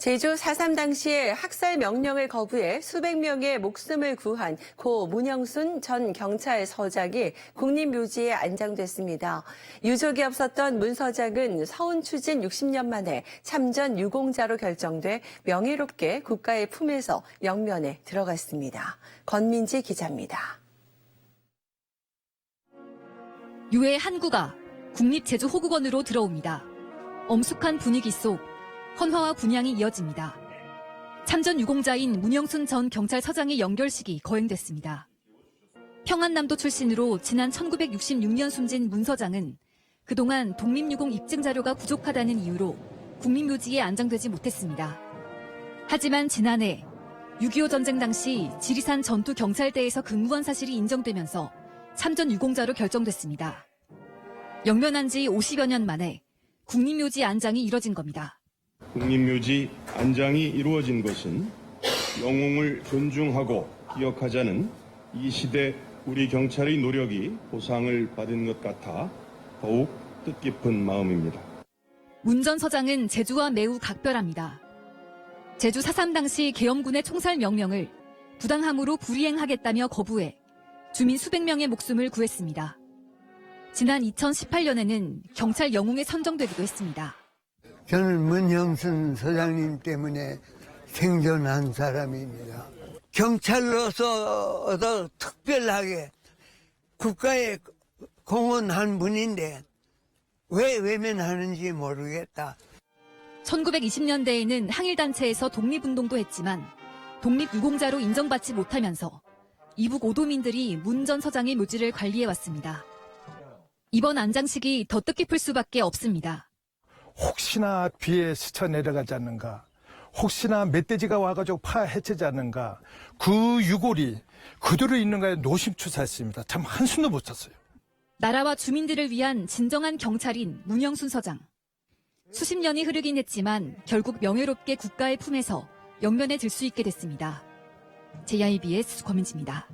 제주 4.3 당시에 학살 명령을 거부해 수백 명의 목숨을 구한 고 문영순 전 경찰 서장이 국립묘지에 안장됐습니다. 유족이 없었던 문 서장은 서운 추진 60년 만에 참전 유공자로 결정돼 명예롭게 국가의 품에서 영면에 들어갔습니다. 권민지 기자입니다. 유해 한구가 국립제주호국원으로 들어옵니다. 엄숙한 분위기 속 헌화와 분향이 이어집니다. 참전 유공자인 문영순 전 경찰서장의 연결식이 거행됐습니다. 평안남도 출신으로 지난 1966년 숨진 문 서장은 그동안 독립유공 입증 자료가 부족하다는 이유로 국립묘지에 안장되지 못했습니다. 하지만 지난해 6.25 전쟁 당시 지리산 전투 경찰대에서 근무한 사실이 인정되면서 참전 유공자로 결정됐습니다. 영면한 지 50여 년 만에 국립묘지 안장이 이뤄진 겁니다. 국립묘지 안장이 이루어진 것은 영웅을 존중하고 기억하자는 이 시대 우리 경찰의 노력이 보상을 받은 것 같아 더욱 뜻깊은 마음입니다. 문 전 서장은 제주와 매우 각별합니다. 제주 4.3 당시 계엄군의 총살 명령을 부당함으로 불이행하겠다며 거부해 주민 수백 명의 목숨을 구했습니다. 지난 2018년에는 경찰 영웅에 선정되기도 했습니다. 저는 문형순 소장님 때문에 생존한 사람입니다. 경찰로서 특별하게 국가에 공헌한 분인데 왜 외면하는지 모르겠다. 1920년대에는 항일단체에서 독립운동도 했지만 독립유공자로 인정받지 못하면서 이북 오도민들이 문 전 서장의 묘지를 관리해왔습니다. 이번 안장식이 더 뜻깊을 수밖에 없습니다. 혹시나 비에 스쳐 내려가지 않는가 혹시나 멧돼지가 와가지고 파 해치지 않는가 그 유골이 그대로 있는가에 노심초사했습니다. 참 한숨도 못 잤어요. 나라와 주민들을 위한 진정한 경찰인 문영순 서장. 수십 년이 흐르긴 했지만 결국 명예롭게 국가의 품에서 영면에 들 수 있게 됐습니다. JIBS 권민지입니다.